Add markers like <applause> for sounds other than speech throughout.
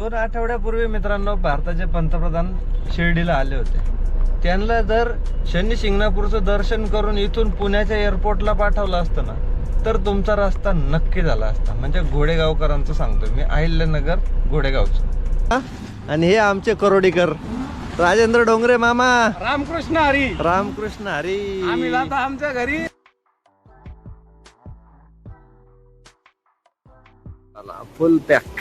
दोन आठवड्यापूर्वी मित्रांनो भारताचे पंतप्रधान शिर्डीला आले होते. त्यांना जर शनी शिंगणापूरचं दर्शन करून इथून पुण्याच्या एअरपोर्टला पाठवलं असतं ना तर तुमचा रस्ता नक्की झाला असता. म्हणजे घोडेगावकरांचं सांगतोय मी अहिल्यानगर घोडेगावचं. आणि हे आमचे करोडीकर. राजेंद्र डोंगरे मामा. रामकृष्ण हरी. रामकृष्ण हरी. आम्ही जातो आमच्या घरी. Full pack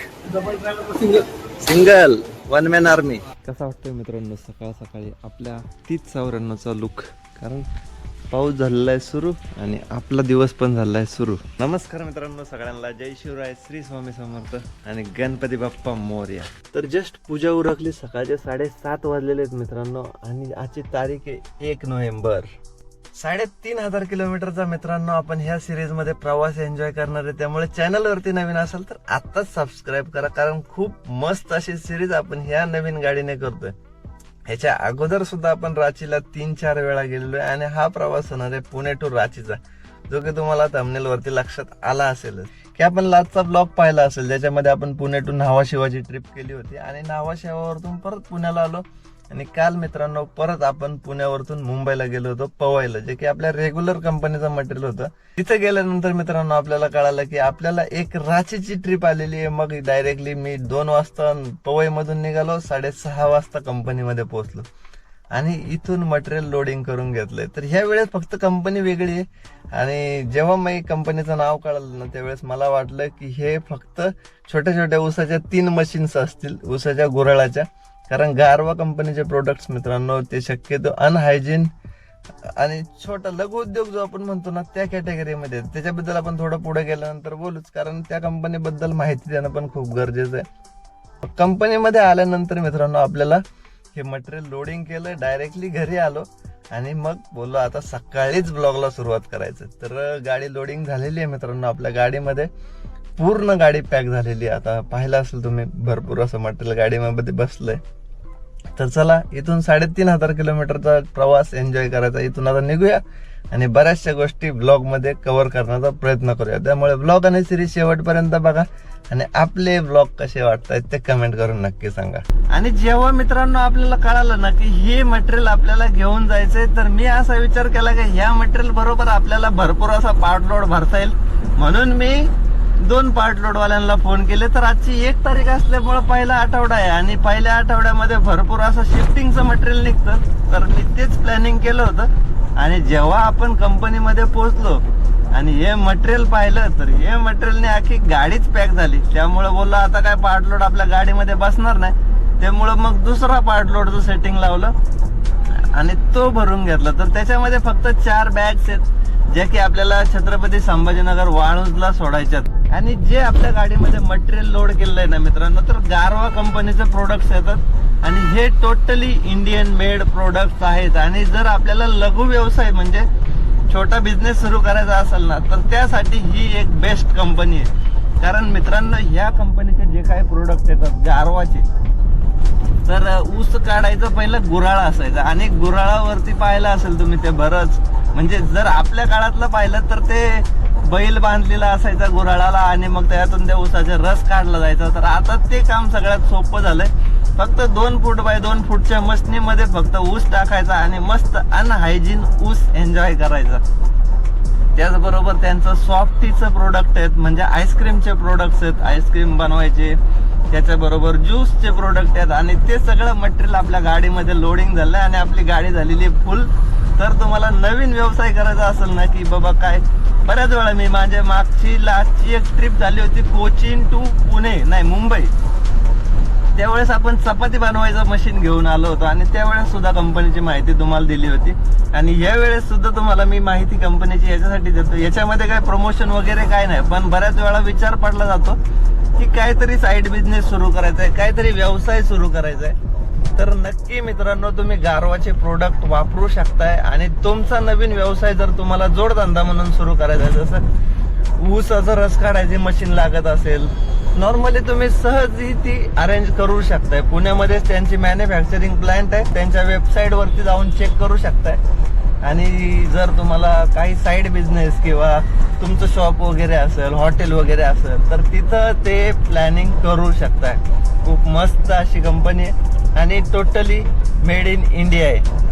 single one man army कसा वाटतोय मित्रांनो सकाळ सकाळी आपल्या तीच चौऱ्याण्णवचा लुक कारण पाऊस झालेला आहे सुरू आणि आपला दिवस पण झालेला आहे सुरू. नमस्कार मित्रांनो सगळ्यांना जय शिवराय श्री स्वामी समर्थ आणि गणपती बाप्पा मोर्या. तर जस्ट पूजा उरकली सकाळचे साडेसात वाजलेले आहेत मित्रांनो आणि आजची तारीख आहे एक नोव्हेंबर. साडेतीन हजार किलोमीटरचा मित्रांनो आपण ह्या सिरीजमध्ये प्रवास एन्जॉय करणार आहे. त्यामुळे चॅनल वरती नवीन असाल तर आताच सबस्क्राईब करा कारण खूप मस्त अशी सिरीज आपण ह्या नवीन गाडीने करतोय. ह्याच्या अगोदर सुद्धा आपण रांचीला तीन चार वेळा गेलेलो आहे आणि हा प्रवास होणार आहे पुणे टू रांचीचा जो की तुम्हाला थंबनेल वरती लक्षात आला असेल की आपण लास्टचा ब्लॉग पाहिला असेल ज्याच्यामध्ये आपण पुणे टू न्हावा शिवाची ट्रिप केली होती. आणि न्हावा शिवावरतून परत पुण्याला आलो. आणि काल मित्रांनो परत आपण पुण्यावरतून मुंबईला गेलो होतो पवायला जे की आपल्या रेग्युलर कंपनीचं मटेरियल होतं. तिथे गेल्यानंतर मित्रांनो आपल्याला कळालं की आपल्याला एक रांचीची ट्रिप आलेली आहे. मग डायरेक्टली मी दोन वाजता पवईमधून निघालो साडेसहा वाजता कंपनीमध्ये पोहोचलो. आणि इथून मटेरियल लोडिंग करून घेतलंय. तर ह्या वेळेस फक्त कंपनी वेगळी आहे. आणि जेव्हा मी कंपनीचं नाव कळालं ना त्यावेळेस मला वाटलं की हे फक्त छोट्या छोट्या ऊसाच्या तीन मशीन्स असतील ऊसाच्या गुराळाच्या. कारण गारवा कंपनीचे प्रोडक्ट्स मित्रांनो ते शक्यतो अनहायजीन आणि छोटा लघु उद्योग जो आपण म्हणतो ना त्या कॅटेगरीमध्ये त्याच्याबद्दल आपण थोडं पुढे गेल्यानंतर बोलूच. कारण त्या कंपनीबद्दल माहिती देणं पण खूप गरजेचं आहे. कंपनीमध्ये आल्यानंतर मित्रांनो आपल्याला हे मटेरियल लोडिंग केलं डायरेक्टली घरी आलो आणि मग बोललो आता सकाळीच ब्लॉगला सुरुवात करायचं. तर गाडी लोडिंग झालेली आहे मित्रांनो आपल्या गाडीमध्ये. पूर्ण गाडी पॅक झालेली आहे. आता पाहिलं असेल तुम्ही भरपूर असं मटेरियल गाडीमध्ये बसलंय. तर चला इथून साडेतीन हजार किलोमीटरचा प्रवास एन्जॉय करायचा. इथून आता निघूया आणि बऱ्याचशा गोष्टी ब्लॉगमध्ये कव्हर करण्याचा प्रयत्न करूया. त्यामुळे ब्लॉग आणि सिरीज शेवटपर्यंत बघा आणि आपले ब्लॉग कसे वाटतायत ते कमेंट करून नक्की सांगा. आणि जेव्हा मित्रांनो आपल्याला कळालं ना की हे मटेरियल आपल्याला घेऊन जायचंय तर मी असा विचार केला की ह्या मटेरियल बरोबर आपल्याला भरपूर असा पार्ट लोड भरता येईल. म्हणून मी दोन पार्ट लोडवाल्यांना फोन केले. तर आजची एक तारीख असल्यामुळे पहिला आठवडा आहे. आणि पहिल्या आठवड्यामध्ये भरपूर असं शिफ्टिंगचं मटेरियल निघतं. तर मी तेच प्लॅनिंग केलं होतं. आणि जेव्हा आपण कंपनीमध्ये पोहोचलो आणि हे मटेरियल पाहिलं तर हे मटेरियलने आखी गाडीच पॅक झाली. त्यामुळे बोललो आता काय पार्ट लोड आपल्या गाडीमध्ये बसणार नाही. त्यामुळं मग दुसरा पार्ट लोडचं सेटिंग लावलं. आणि तो भरून घेतला. तर त्याच्यामध्ये फक्त चार बॅग्स आहेत जे की आपल्याला छत्रपती संभाजीनगर वाळूजला सोडायच्यात. आणि जे आपल्या गाडीमध्ये मटेरियल लोड केलेलं आहे ना मित्रांनो तर गारवा कंपनीचे प्रोडक्ट्स येतात. आणि हे टोटली इंडियन मेड प्रोडक्ट्स आहेत. आणि जर आपल्याला लघु व्यवसाय म्हणजे छोटा बिझनेस सुरू करायचा असेल ना तर त्यासाठी ही एक बेस्ट कंपनी आहे. कारण मित्रांनो ह्या कंपनीचे जे काही प्रोडक्ट येतात गारवाचे तर ऊस काढायचं पहिलं गुराळा असायचा. आणि गुराळावरती पाहिलं असेल तुम्ही ते बरंच. म्हणजे जर आपल्या काळातलं पाहिलं तर ते बैल बांधलेला असायचा गुराळाला आणि मग त्यातून त्या ऊसाचा रस काढला जायचा. तर आता ते काम सगळ्यात सोपं झालंय. फक्त दोन फूट बाय दोन फूटच्या मशनीमध्ये फक्त ऊस टाकायचा आणि मस्त अनहायजीन ऊस एन्जॉय करायचा. त्याचबरोबर त्यांचं सॉफ्टीचं प्रोडक्ट आहेत. म्हणजे आईस्क्रीमचे प्रोडक्ट्स आहेत. आईस्क्रीम बनवायचे. त्याच्याबरोबर ज्यूसचे प्रोडक्ट आहेत. आणि ते सगळं मटेरियल आपल्या गाडीमध्ये लोडिंग झालं आणि आपली गाडी झालेली फुल तर तुम्हाला नवीन व्यवसाय करायचा असेल ना की बाबा काय? बऱ्याच वेळा मी माझ्या मागची लास्टची एक ट्रिप झाली होती कोचीन टू पुणे नाही मुंबई. त्यावेळेस आपण चपाती बनवायचं मशीन घेऊन आलो होतो आणि त्यावेळेस सुद्धा कंपनीची माहिती तुम्हाला दिली होती. आणि या वेळेस सुद्धा तुम्हाला मी माहिती कंपनीची याच्यासाठी देतो. याच्यामध्ये काय प्रमोशन वगैरे काय नाही पण बऱ्याच वेळा विचार पडला जातो. की काहीतरी साईड बिझनेस सुरू करायचा आहे काहीतरी व्यवसाय सुरू करायचा आहे तर नक्की मित्रांनो तुम्ही गारवाचे प्रोडक्ट वापरू शकताय आणि तुमचा नवीन व्यवसाय जर तुम्हाला जोडधंदा म्हणून सुरू करायचा आहे जसं ऊसाचं रस काढायची मशीन लागत असेल नॉर्मली तुम्ही सहजही ती अरेंज करू शकताय. पुण्यामध्येच त्यांची मॅन्युफॅक्चरिंग प्लांट आहे त्यांच्या वेबसाईटवरती जाऊन चेक करू शकताय. आणि जर तुम्हाला काही साईड बिझनेस किंवा तुमचं शॉप वगैरे असेल हॉटेल वगैरे असेल तर तिथं ते प्लॅनिंग करू शकताय. खूप मस्त अशी कंपनी आहे आणि टोटली मेड इन इंडिया आहे.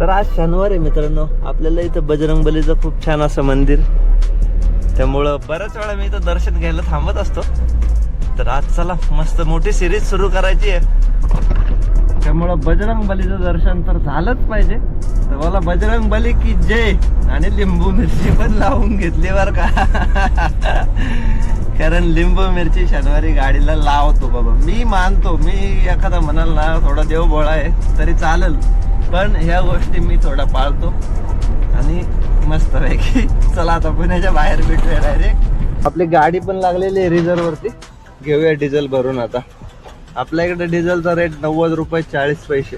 तर आज शनिवार आहे मित्रांनो. आपल्याला इथं बजरंग बलीचं खूप छान असं मंदिर. त्यामुळं बऱ्याच वेळा मी इथं दर्शन घ्यायला थांबत असतो. तर आज चला मस्त मोठी सिरीज सुरू करायची आहे. त्यामुळं बजरंग बलीचं दर्शन तर झालंच पाहिजे. तर मला बजरंग बली की जय आणि लिंबू मिरची पण लावून घेतली बर का? <laughs> कारण लिंबू मिरची शनिवारी गाडीला लावतो बाबा. मी मानतो मी एखादा म्हणाल ना थोडा देवभोळा आहे तरी चालेल. पण ह्या गोष्टी मी थोडा पाळतो. आणि मस्त पैकी. चला आता पुण्याच्या बाहेर भेटूया डायरेक्ट आपली गाडी पण लागलेली आहे रिझर्व वरती. घेऊया डिझेल भरून आता. आपल्या इकडे डिझेलचा रेट नव्वद रुपये चाळीस पैसे.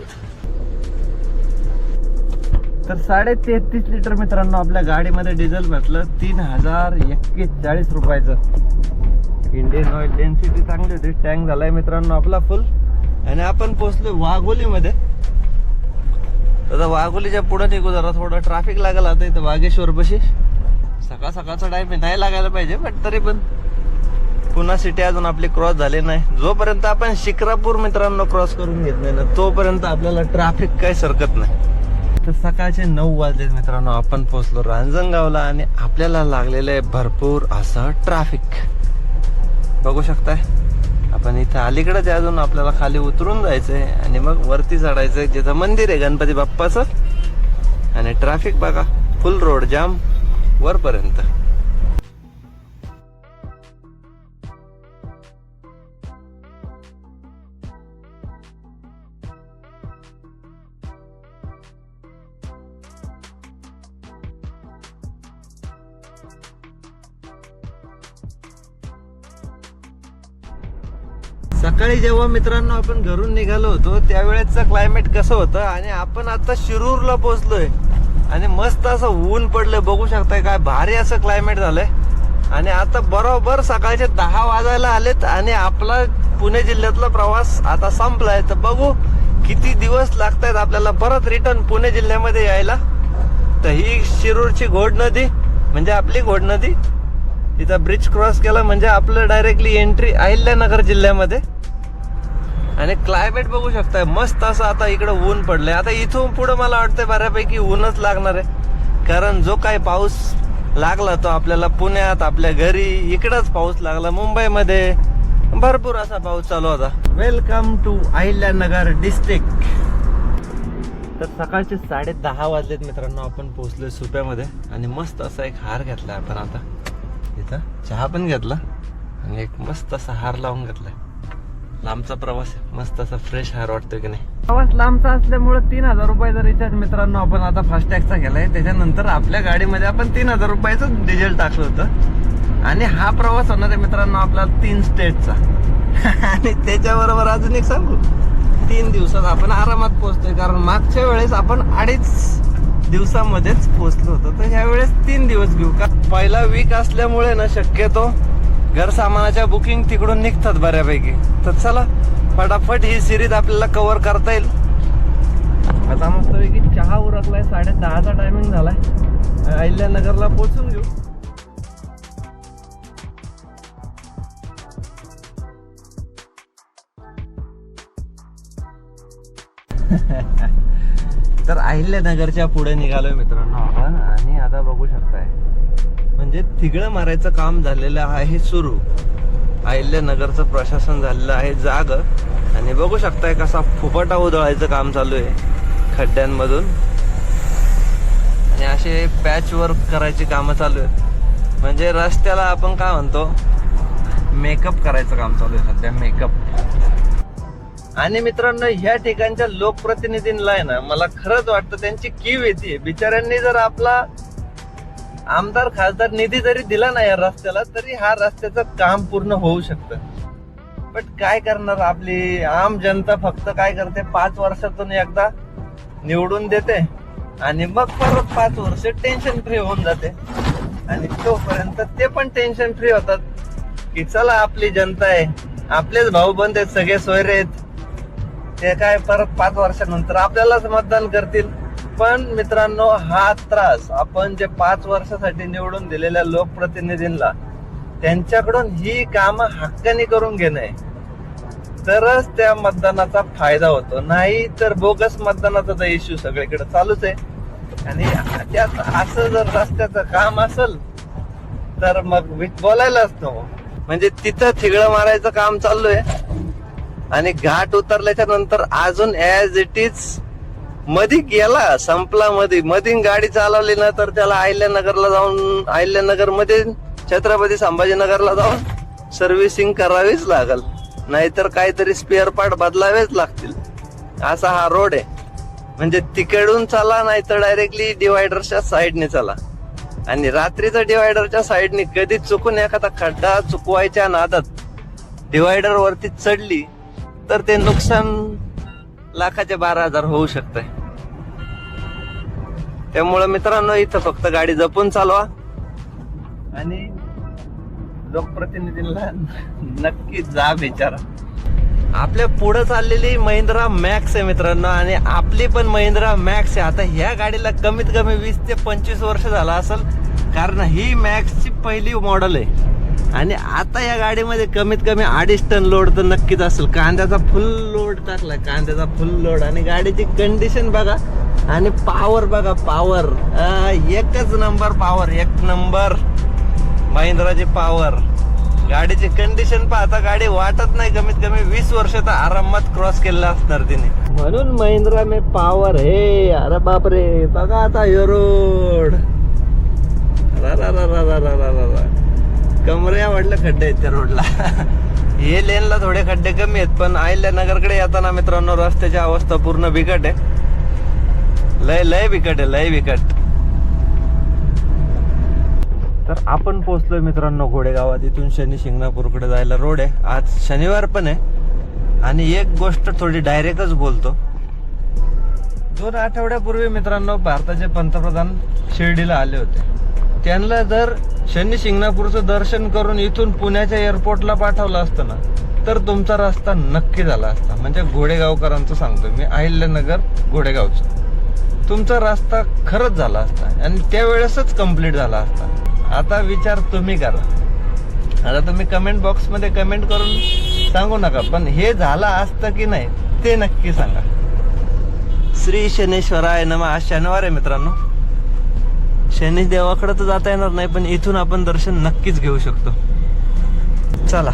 तर साडे तेहतीस लिटर मित्रांनो आपल्या गाडीमध्ये डिझेल भेटलं. तीन हजार एक्केचाळीस रुपयाचं. इंडियन ऑइल डेन्सिटी चांगली होती. टँक झालाय मित्रांनो आपला फुल आणि आपण पोहोचलो वाघोलीमध्ये. आता वाघोलीच्या पुढे निघू जरा थोडं ट्रॅफिक लागेल आता इथं वाघेश्वर पशी. सकाळ सकाळचा टाइम नाही लागायला पाहिजे बट तरी पण पुन्हा सिटी अजून आपली क्रॉस झाली नाही. जोपर्यंत आपण शिक्रापूर मित्रांनो क्रॉस करून घेत नाही ना तोपर्यंत आपल्याला ट्रॅफिक काही सरकत नाही. तर सकाळचे नऊ वाजले मित्रांनो आपण पोहोचलो रांजणगावला आणि आपल्याला लागलेलं आहे भरपूर असं ट्रॅफिक बघू शकताय? आपण इथं अलीकडेच अजून आपल्याला खाली उतरून जायचंय आणि मग वरती चढायचंय जिथं मंदिर आहे गणपती बाप्पाचं. आणि ट्रॅफिक बघा फुल रोड जाम वरपर्यंत. सकाळी जेव्हा मित्रांनो आपण घरून निघालो होतो त्यावेळेसचं क्लायमेट कसं होतं आणि आपण आता शिरूरला पोहोचलोय. आणि मस्त असं ऊन पडलंय. बघू शकताय काय भारी असं क्लायमेट झालंय. आणि आता बरोबर सकाळचे दहा वाजायला आलेत आणि आपला पुणे जिल्ह्यातला प्रवास आता संपलाय. तर बघू किती दिवस लागतायत आपल्याला परत रिटर्न पुणे जिल्ह्यामध्ये यायला. तर ही शिरूरची घोड नदी म्हणजे आपली घोड नदी इथं ब्रिज क्रॉस केला म्हणजे आपलं डायरेक्टली एंट्री अहिल्यानगर जिल्ह्यामध्ये. आणि क्लायमेट बघू शकताय. मस्त असं आता इकडं ऊन पडलंय. आता इथून पुढं मला वाटतंय बऱ्यापैकी ऊनच लागणार आहे. कारण जो काही पाऊस लागला तो आपल्याला पुण्यात आपल्या घरी इकडंच पाऊस लागला मुंबईमध्ये. भरपूर असा पाऊस चालू होता. वेलकम टू अहिल्यानगर डिस्ट्रिक्ट तर सकाळचे साडे दहा वाजलेत मित्रांनो. आपण पोहोचलोय सुप्यामध्ये आणि मस्त असा एक हार घेतला आपण आता. इथं चहा पण घेतला आणि एक मस्त असा हार लावून घेतलाय. लांबचा प्रवास मस्त असा फ्रेश हार वाटतोय की नाही? प्रवास लांबचा असल्यामुळे तीन हजार रुपयाचा रिचार्ज मित्रांनो आपण आता फास्टॅगचा केलाय. त्याच्यानंतर आपल्या गाडीमध्ये आपण तीन हजार रुपयाचं डिझेल टाकलं होतं. आणि हा प्रवास होणार आहे मित्रांनो आपला तीन स्टेटचा <laughs> आणि त्याच्याबरोबर अजून एक सांगू. तीन दिवसात आपण आरामात पोहोचतोय. कारण मागच्या वेळेस आपण अडीच दिवसामध्येच पोहोचलो होतो. तर ह्या वेळेस तीन दिवस घेऊ का? पहिला वीक असल्यामुळे ना शक्यतो घर सामानाच्या बुकिंग तिकडून निघतात बऱ्यापैकी. तर चला फटाफट ही सिरीज आपल्याला कव्हर करता येईल. आता मस्तपैकी चहा उरकलाय साडे दहाचा टायमिंग झालाय. अहिल्यानगरला पोहोचून घेऊ. <laughs> तर अहिल्यानगरच्या पुढे निघालोय मित्रांनो आपण आणि आता बघू शकताय. म्हणजे तिघळं मारायचं काम झालेलं आहे सुरू. अहिल्यानगरचं प्रशासन झालेलं आहे जाग. आणि बघू शकताय कसा फुफटा उधळायचं काम चालू आहे खड्ड्यांमधून. आणि असे पॅच वर्क करायची कामं चालू आहेत. म्हणजे रस्त्याला आपण काय म्हणतो? मेकअप करायचं काम चालू आहे सध्या मेकअप आणि मित्रांनो ह्या ठिकाणच्या लोकप्रतिनिधींना आहे ना मला खरंच वाटतं त्यांची कीव येते बिचाऱ्यांनी जर आपला आमदार खासदार निधी जरी दिला नाही या रस्त्याला तरी हा रस्त्याचं काम पूर्ण होऊ शकतं. पण काय करणार आपली आम जनता फक्त काय करते? पाच वर्षातून एकदा निवडून देते आणि मग परत पाच वर्ष टेन्शन फ्री होऊन जाते. आणि तोपर्यंत ते पण टेन्शन फ्री होतात की चला आपली जनता आहे आपलेच भाऊ बंद आहेत सगळे सोयरे आहेत. ते काय परत पाच वर्षानंतर आपल्यालाच मतदान करतील. पण मित्रांनो हा त्रास आपण जे पाच वर्षासाठी निवडून दिलेल्या लोकप्रतिनिधींना त्यांच्याकडून ही कामं हक्काने करून घेणं आहे तरच त्या मतदानाचा फायदा होतो. नाही तर बोगस मतदानाचा इश्यू सगळीकडे चालूच आहे. आणि त्यात असं जर रस्त्याचं काम असेल तर मग बोलायलाच नको. म्हणजे तिथं थिगळं मारायचं काम चालू आहे. आणि घाट उतरल्याच्या नंतर अजून ऍज इट इज मधी गेला संपला मधी. मधीन गाडी चालवली ना तर त्याला अहिल्यानगरला जाऊन अहिल्यानगरमध्ये छत्रपती संभाजीनगरला जाऊन सर्व्हिसिंग करावीच लागल. नाहीतर काहीतरी स्पेअर पार्ट बदलावेच लागतील. असा हा रोड आहे. म्हणजे तिकडून चला नाही तर डायरेक्टली डिवायडरच्या साईडने चला. आणि रात्रीचं डिवायडरच्या साईडने कधी चुकून एखादा खड्डा चुकवायच्या नादात डिवायडर वरती चढली तर ते नुकसान लाखाचे बारा हजार होऊ शकतंय. त्यामुळं मित्रांनो इथं फक्त गाडी जपून चालवा. आणि लोकप्रतिनिधींना नक्की जा विचारा. आपल्या पुढे चाललेली महिंद्रा मॅक्स आहे मित्रांनो आणि आपली पण महिंद्रा मॅक्स आहे. आता ह्या गाडीला कमीत कमी वीस ते पंचवीस वर्ष झाला असेल कारण ही मॅक्सची पहिली मॉडेल आहे. आणि आता या गाडीमध्ये कमीत कमी अडीच टन लोड तर नक्कीच असेल. कांद्याचा फुल लोड टाकलाय कांद्याचा फुल लोड आणि गाडीची कंडिशन बघा आणि पावर बघा पावर एकच नंबर पावर एक नंबर महिंद्राची पावर गाडीची कंडिशन पाहता गाडी वाटत नाही कमीत कमी वीस वर्ष तर आरामात क्रॉस केलेला असणार तिने. म्हणून महिंद्रा मे पावर हे अरे बापरे. बघा आता यो कमरे वाटलं खड्डे आहेत त्या रोडला हे लेनला थोडे खड्डे कमी आहेत पण आयल्या नगरकडे येताना मित्रांनो रस्त्याची अवस्था पूर्ण बिकट आहे. लय लय बिकट आहे लय बिकट तर आपण पोहोचलोय मित्रांनो घोडेगावात. इथून शनी शिंगणापूरकडे जायला रोड आहे. आज शनिवार पण आहे. आणि एक गोष्ट थोडी डायरेक्टच बोलतो. दोन आठवड्यापूर्वी मित्रांनो भारताचे पंतप्रधान शिर्डीला आले होते. त्यांना जर शनी शिंगणापूरचं दर्शन करून इथून पुण्याच्या एअरपोर्टला पाठवलं असतं ना तर तुमचा रस्ता नक्की झाला असता. म्हणजे घोडेगावकरांचं सांगतो मी. अहिल्यानगर घोडेगावचं. तुमचा रस्ता खरंच झाला असता आणि त्यावेळेसच कंप्लीट झाला असता. आता विचार तुम्ही करा. आता तुम्ही कमेंट बॉक्समध्ये कमेंट करून सांगू नका पण हे झालं असतं की नाही ते नक्की सांगा. श्री शनेश्वराय नम. आज शनिवार आहे मित्रांनो. शनी देवाकडे तर जाता येणार नाही पण इथून आपण दर्शन नक्कीच घेऊ शकतो. चला.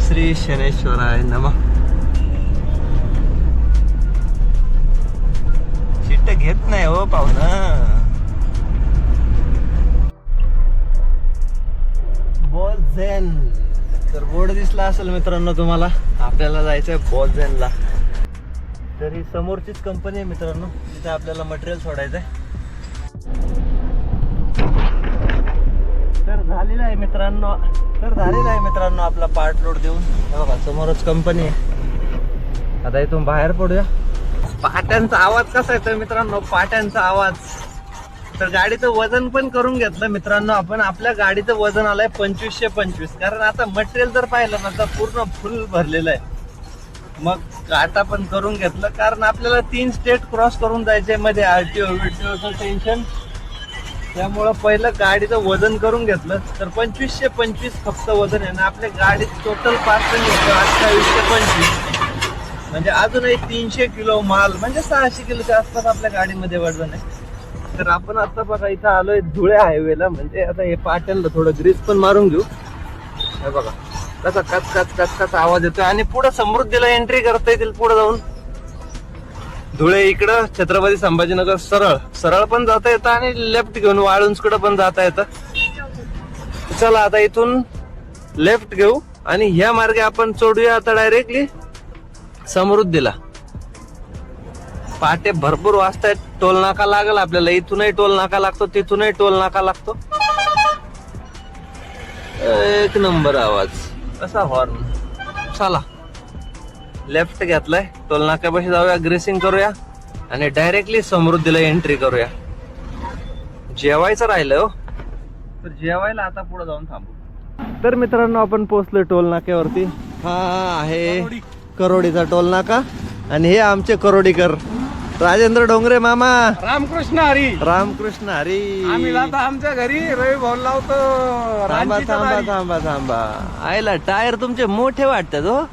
श्री शनेश्वराय नमः. घेत नाही हो पाहुणं. बोलझेन तर बोर्ड दिसला असेल मित्रांनो तुम्हाला. आपल्याला जायचंय बोलझेनला तर ही समोरचीच कंपनी आहे मित्रांनो. तिथे आपल्याला मटेरियल सोडायचंय. तर झालेला आहे मित्रांनो. तर झालेला आहे मित्रांनो आपला पार्ट लोड देऊन. बघा समोरच कंपनी आहे. आता इथून बाहेर पडूया. पाट्यांचा आवाज कसा येतोय मित्रांनो? पाट्यांचा आवाज. तर गाडीचं वजन पण करून घेतलं मित्रांनो आपण. आपल्या गाडीचं वजन आलंय पंचवीसशे पंचवीस. कारण आता मटेरियल जर पाहिलं ना तर पूर्ण फुल भरलेलं आहे. मग काटा पण करून घेतलं. कारण आपल्याला तीन स्टेट क्रॉस करून जायचे मध्ये. आरटीओ विटीओचं टेन्शन त्यामुळं पहिलं गाडीचं वजन करून घेतलं. तर पंचवीसशे पंचवीस फक्त वजन आहे. ना आपल्या गाडीत टोटल पार्सल होतं अठ्ठावीसशे पंचवीस. म्हणजे अजूनही तीनशे किलो माल म्हणजे सहाशे किलोच्या आसपास आपल्या गाडीमध्ये वजन आहे. तर आपण आता बघा इथं आलोय धुळे हायवेला म्हणजे आता हे पाट्यांना थोडं ग्रीस पण मारून घेऊ. हे बघा कसा कच कच कच कच आवाज येतोय. आणि पुढे समृद्धीला एंट्री करता येतील पुढे जाऊन. धुळे इकडं छत्रपती संभाजीनगर सरळ. सरळ पण जाता येतं आणि लेफ्ट घेऊन वाळुंजकडं पण जाता येतं. चला आता इथून लेफ्ट घेऊ आणि ह्या मार्गे आपण चोडूया आता डायरेक्टली समृद्धीला. पाटे भरपूर वाजतायत टोल नाका लागल आपल्याला. इथूनही टोल नाका लागतो तिथूनही टोल नाका लागतो. एक नंबर आवाज. कसा हॉर्न चला. लेफ्ट घेतलाय. टोल नाक्यापाशी जाऊया ग्रेसिंग करूया आणि डायरेक्टली समृद्धीला एंट्री करूया. जेवायचं राहिलं हो. तर जेवायला आता पुढे जाऊन थांबू. तर मित्रांनो आपण पोहोचलोय टोल नाक्यावरती. हा आहे. करोडीचा टोल नाका. आणि हे आमचे करोडीकर. राजेंद्र डोंगरे मामा. रामकृष्ण हरी. रामकृष्ण हरी. आम्ही जातो आमच्या घरी. रवी भाऊ लावतो. थांबा थांबा. थांबा थांबा. आयला टायर तुमचे मोठे वाटतात हो.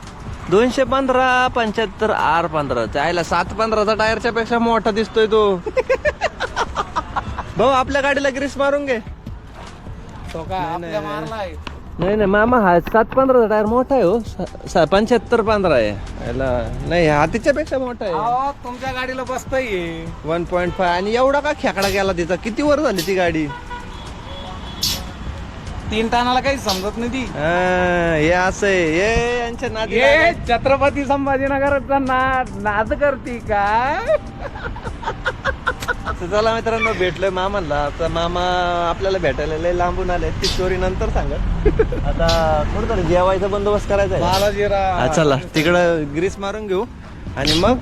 दोनशे पंधरा पंच्याहत्तर आर पंधरा. आयला सात पंधराचा टायरच्या पेक्षा मोठा दिसतोय तो. <laughs> भाऊ आपल्या गाडीला ग्रीस मारून घे. तो काय आपल्या मारलाय. नाही नाही मामा हा सात पंधराचा टायर मोठा आहे हो. पंच्याहत्तर पंधरा आहे. याला नाही हा तिच्यापेक्षा मोठा आहे. अहो तुमच्या गाडीला बसतय. One point five. आणि एवढा का खेकडा गेला तिचा? किती वर झाली ती गाडी? तीन टानाला काही समजत नाही ती. हा, हे असं आहे. हे यांच्या नादी ये छत्रपती संभाजीनगरचा नाद नाद करती काय तर चला मित्रांनो भेटलोय मामाला आता मामा आपल्याला भेटायला लय लांबून आले. ती स्टोरी नंतर सांगत आता कुठं जेवायचा बंदोबस्त करायचा आहे. हा, चला तिकडं ग्रीस मारून घेऊ. आणि मग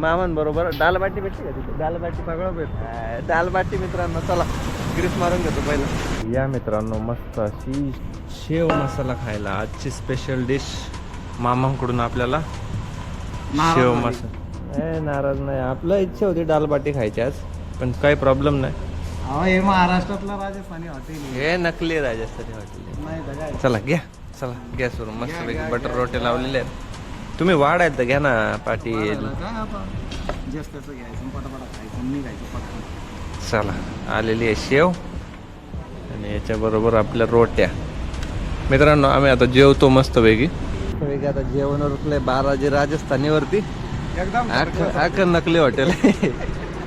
मामान बरोबर दालबाटी भेटते का तिथे? दालबाटी सगळं भेट दालबाटी मित्रांनो चला ग्रीस मारून घेतो पहिलं. या मित्रांनो मस्त अशी शेव मसाला खायला. आजची स्पेशल डिश मामांकडून आपल्याला. शेव मसाला ए नाराज नाही. आपलं इच्छा होती दालबाटी खायची आज. पण काही प्रॉब्लेम नाही. अहो हे महाराष्ट्रातलं राजस्थानी हॉटेल हे नकली राजस्थानी हॉटेल नाही तर काय चला घ्या. चला गॅसवरून मस्त बटर रोटी लावलेले आहेत. तुम्ही वाढायत तर घ्या ना पाटील काय आता जास्त त्याचं घ्यायचं पटापटा खायचं निघायचं पटकन चला आलेली आहे शेव. आणि याच्याबरोबर आपल्या रोट्या. मित्रांनो आम्ही आता जेवतो मस्तपैकी मस्तपैकी आता जेवण उरकलंय बाराजी राजस्थानीवरती. एकदम अख्खं नकली हॉटेल आहे.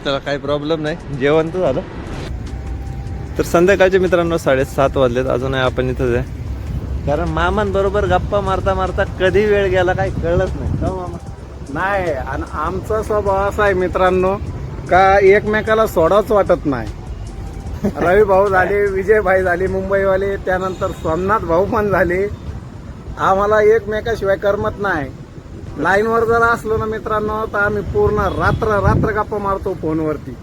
त्याला काही प्रॉब्लेम नाही. जेवण तर झालं. तर संध्याकाळचे मित्रांनो साडेसात वाजलेत. अजूनही आपण इथंच आहे. कारण मामांबरोबर गप्पा मारता मारता कधी वेळ गेला काही कळलंच नाही. का हो मामा? नाही आणि आमचा स्वभाव असा आहे मित्रांनो का एकमेकाला सोडाच वाटत नाही. रवी भाऊ झाले विजय भाई झाले मुंबईवाले त्यानंतर सोमनाथ भाऊ पण झाले. आम्हाला एकमेकाशिवाय करमत नाही. लाईनवर जर असलो ना मित्रांनो तर आम्ही पूर्ण रात्र रात्र गप्पा मारतो फोनवरती.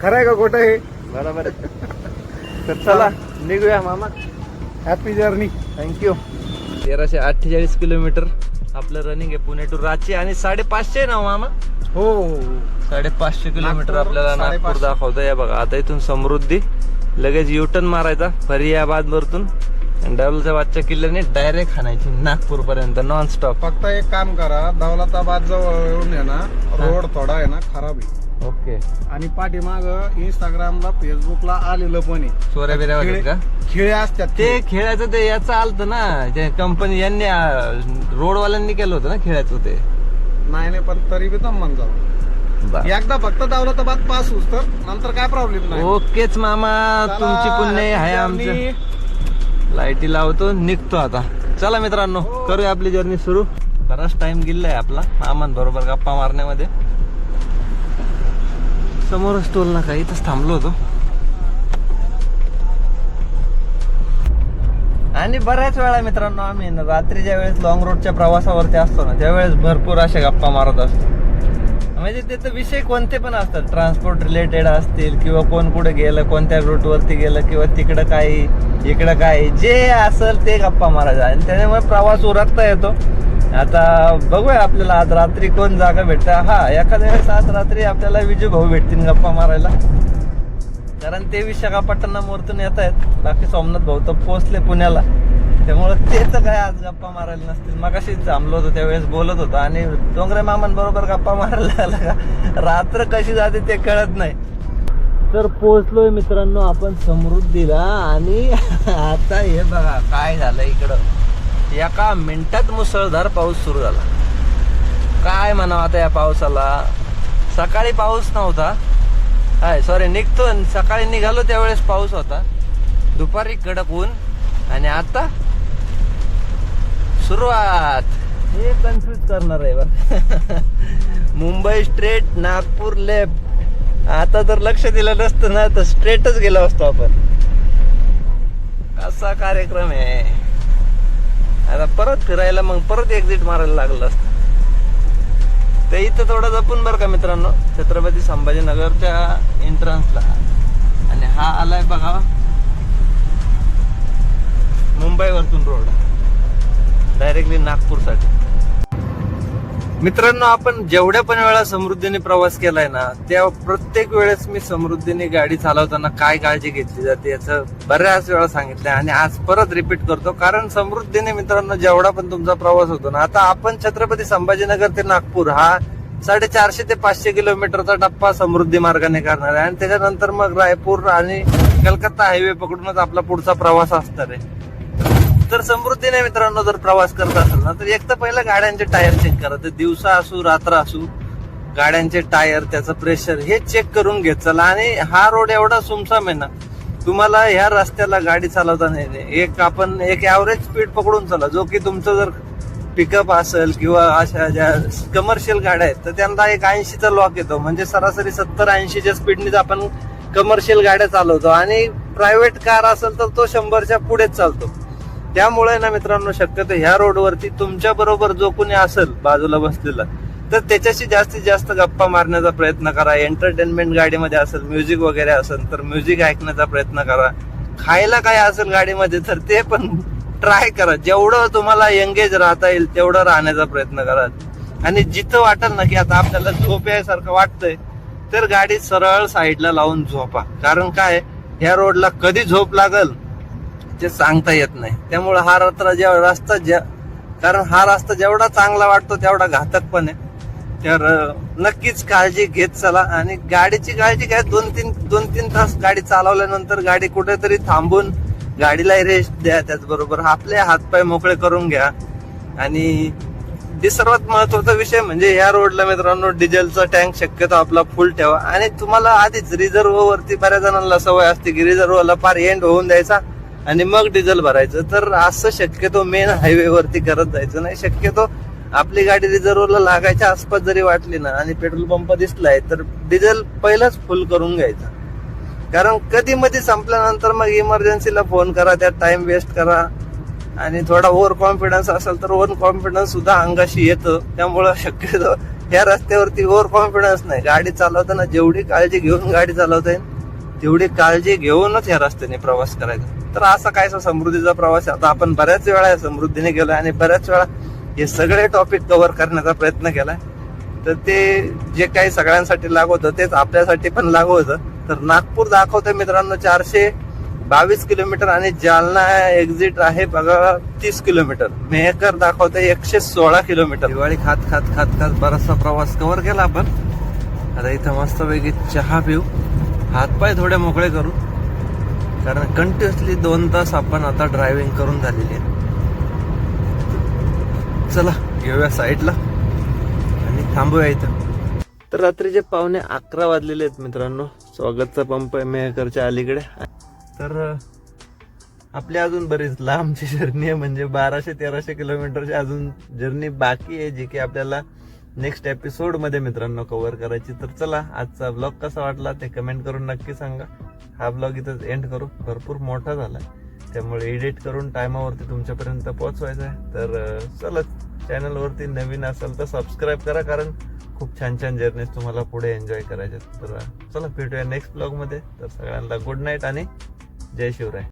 खरंय का खोटं हे? बरोबर आहे. तर चला निघूया मामा. हॅपी जर्नी थँक्यू तेराशे अठ्ठेचाळीस किलोमीटर आपलं रनिंग आहे पुणे टू रांची आणि साडेपाचशे आहे ना हो मामा? हो. हो साडेपाचशे किलोमीटर नागपूर, आपल्याला नागपूर साडेपाचशे. दाखवतं या बघा आता इथून समृद्धी लगेच युटर्न मारायचा फरियाबाद वरतून डबलच्या वाजच्या किल्ल्याने डायरेक्ट हाणायची नागपूर पर्यंत नॉन स्टॉप फक्त एक काम करा दौलताबाद जवळ येऊन आहे ना रोड थोडा आहे ना खराब आहे. ओके. आणि पाठीमाग इंस्टाग्रामला फेसबुकला आलेलं पण आहे. चोऱ्या बिऱ्या वाटत का? खेळे असतात ते. खेळायचं ते याचं आलतं ना ते कंपनी यांनी रोडवाल्यांनी केलं होतं ना खेळायचं ते. नाही नाही पण तरी बी दम जाऊ. एकदा फक्त दौलताबाद पास होस तर नंतर काय प्रॉब्लेम नाही. ओकेच मामा तुमची पुण्य आहे आमचं. लाईटी लावतो निघतो आता. चला मित्रांनो करूया आपली जर्नी सुरू. बराच टाइम गेलाय आपला. मामान बरोबर गप्पा मारण्यामध्ये. समोरच टोल ना काही इथंच थांबलो होतो. आणि बऱ्याच वेळा मित्रांनो आम्ही रात्रीच्या वेळेस लॉंग रोडच्या प्रवासावरती असतो ना त्यावेळेस भरपूर अशा गप्पा मारत असतो. म्हणजे त्याचे विषय कोणते पण असतात. ट्रान्सपोर्ट रिलेटेड असतील किंवा कोण कुठे गेलं कोणत्या रूटवरती गेलं किंवा तिकडं काही इकडं काही जे असेल ते गप्पा मारायचा. आणि त्याच्यामुळे प्रवास उरकता येतो. आता बघूया आपल्याला आज रात्री कोण जागा भेटतं. हा एखाद्या वेळेस आज रात्री आपल्याला विजू भाऊ भेटतील गप्पा मारायला. कारण ते विशाखापट्टणमवरतून येत आहेत बाकी सोमनाथ भाऊ तर पोहोचले पुण्याला. त्यामुळं ते तर काय आज गप्पा मारायला नसतील. मग अशीच थांबलो होतो त्यावेळेस बोलत होतो. आणि डोंगरे मामांबरोबर गप्पा मारायला लागला का? रात्र कशी जाते ते कळत नाही. तर पोहोचलोय मित्रांनो आपण समृद्धीला आणि आता हे बघा काय झालं इकडं. एका मिनिटात मुसळधार पाऊस सुरू झाला. काय म्हणावं आता या पावसाला? सकाळी पाऊस नव्हता. हाय सॉरी निघतो सकाळी निघालो त्यावेळेस पाऊस होता. दुपारी कडक ऊन आणि आता सुरुवात. हे कन्फ्युज करणार आहे बघ. <laughs> मुंबई स्ट्रेट नागपूर लेफ्ट आता तर लक्ष दिलं नसतं ना तर स्ट्रेटच गेलो असतो आपण. असा कार्यक्रम आहे? आता परत फिरायला मग परत एक्झिट मारायला लागलं असतं. ते इथं थोडं जपून बरं का मित्रांनो छत्रपती संभाजीनगरच्या एंट्रन्सला आणि हा आलाय बघा. मुंबईवरतून रोड डायरेक्टली नागपूरसाठी. मित्रांनो आपण जेवढ्या पण वेळा समृद्धीने प्रवास केलाय ना त्या प्रत्येक वेळेस मी समृद्धीने गाडी चालवताना काय काळजी घेतली जाते याचं बऱ्याच वेळा सांगितलंय आणि आज परत रिपीट करतो. कारण समृद्धीने मित्रांनो जेवढा पण तुमचा प्रवास होतो ना आता आपण छत्रपती संभाजीनगर ते नागपूर हा साडेचारशे ते पाचशे किलोमीटरचा टप्पा समृद्धी मार्गाने करणार आहे. आणि त्याच्यानंतर मग रायपूर आणि कलकत्ता हायवे पकडूनच आपला पुढचा प्रवास असणार आहे. तर समृद्धीने मित्रांनो जर प्रवास करत असेल ना तर एक तर पहिलं गाड्यांचे टायर चेक करा. ते दिवसा असू रात्र असू गाड्यांचे टायर त्याचं प्रेशर हे चेक करून घेत चला. आणि हा रोड एवढा सुमसाम आहे ना तुम्हाला ह्या रस्त्याला गाडी चालवता नाही एक आपण एक ॲव्हरेज स्पीड पकडून चला. जो की तुमचं जर पिकअप असेल किंवा अशा ज्या कमर्शियल गाड्या आहेत तर त्यांना एक ऐंशीचा लॉक येतो. म्हणजे सरासरी सत्तर ऐंशीच्या स्पीडनेच आपण कमर्शियल गाड्या चालवतो. आणि प्रायव्हेट कार असेल तर तो शंभरच्या पुढेच चालतो. त्यामुळे ना मित्रांनो शक्यतो ह्या रोडवरती तुमच्या बरोबर जो कोणी असेल बाजूला बसलेला तर त्याच्याशी जास्तीत जास्त गप्पा मारण्याचा प्रयत्न करा. एंटरटेनमेंट गाडीमध्ये असेल म्युझिक वगैरे असेल तर म्युझिक ऐकण्याचा प्रयत्न करा. खायला काय असेल गाडीमध्ये तर ते पण ट्राय करा. जेवढं तुम्हाला एंगेज राहता येईल तेवढं राहण्याचा प्रयत्न करा. आणि जिथं वाटेल ना की आता आपल्याला झोप यासारखं वाटतंय तर गाडी सरळ साईडला लावून झोपा. कारण काय ह्या रोडला कधी झोप लागल ते सांगता येत नाही. त्यामुळे हा रस्ता जेव्हा रस्ता ज्या कारण हा रस्ता जेवढा चांगला वाटतो तेवढा घातक पण आहे. तर नक्कीच काळजी घेत चला. आणि गाडीची काळजी घ्या. दोन तीन दोन तीन तास गाडी चालवल्यानंतर गाडी कुठेतरी थांबून गाडीला रेस्ट द्या. त्याचबरोबर आपले हातपाय मोकळे करून घ्या. आणि जे सर्वात महत्त्वाचा विषय म्हणजे या रोडला मित्रांनो डिझेलचा टँक शक्यतो आपला फुल ठेवा. आणि तुम्हाला आधीच रिझर्व वरती बऱ्याच जणांना सवय असते की रिझर्वला फार एंड होऊन द्यायचा. आणि मग डिझेल भरायचं. तर असं शक्यतो मेन हायवेवरती करत जायचं नाही. शक्यतो आपली गाडी रिझर्वला लागायच्या आसपास जरी वाटली ना आणि पेट्रोल पंप दिसलाय तर डिझेल पहिलाच फुल करून घ्यायचा. कारण कधी मध्ये संपल्यानंतर मग इमर्जन्सीला फोन करा त्यात टाइम वेस्ट करा आणि थोडा ओव्हर कॉन्फिडन्स असेल तर ओव्हर कॉन्फिडन्स सुद्धा अंगाशी येतं. त्यामुळं शक्यतो या रस्त्यावरती ओव्हर कॉन्फिडन्स नाही. गाडी चालवताना जेवढी काळजी घेऊन गाडी चालवता येईल तेवढी काळजी घेऊनच या रस्त्याने प्रवास करायचा. तर असा कायसा समृद्धीचा प्रवास आहे. आता आपण बऱ्याच वेळा या समृद्धीने गेलो आणि बऱ्याच वेळा हे सगळे टॉपिक कव्हर करण्याचा प्रयत्न केलाय. तर ते जे काही सगळ्यांसाठी लागू होतं तेच आपल्यासाठी पण लागू होतं. तर नागपूर दाखवतं मित्रांनो चारशे बावीस किलोमीटर आणि जालना एक्झिट आहे बघा तीस किलोमीटर. मेहकर दाखवते एकशे सोळा किलोमीटर. दिवाळी खात खात खात खात बराचसा प्रवास कव्हर केला आपण. आता इथं मस्तपैकी चहा पिऊ. हातपाय थोडे मोकळे करू. कारण कंटिन्युअसली दोन तास आपण आता ड्रायव्हिंग करून झालेली आहे चला घेऊया साईडला आणि थांबूया इथं. तर रात्रीचे पावणे अकरा वाजलेले आहेत मित्रांनो स्वागतचा पंप आहे मेहकरच्या अलीकडे. तर आपली अजून बरीच लांबची जर्नी आहे म्हणजे बाराशे तेराशे किलोमीटरची अजून जर्नी बाकी आहे जी की आपल्याला नेक्स्ट एपिसोडमध्ये मित्रांनो कव्हर करायची तर चला आजचा ब्लॉग कसा वाटला ते कमेंट करून नक्की सांगा. हा ब्लॉग इथं एंड करू. भरपूर मोठा झाला त्यामुळे एडिट करून टायमावरती तुमच्यापर्यंत पोहोचवायचं आहे. तर चला चॅनलवरती नवीन असेल तर सबस्क्राईब करा कारण खूप छान छान जर्नीज तुम्हाला पुढे एन्जॉय करायचे तर चला भेटूया नेक्स्ट ब्लॉगमध्ये तर सगळ्यांना गुड नाईट आणि जय शिवराय.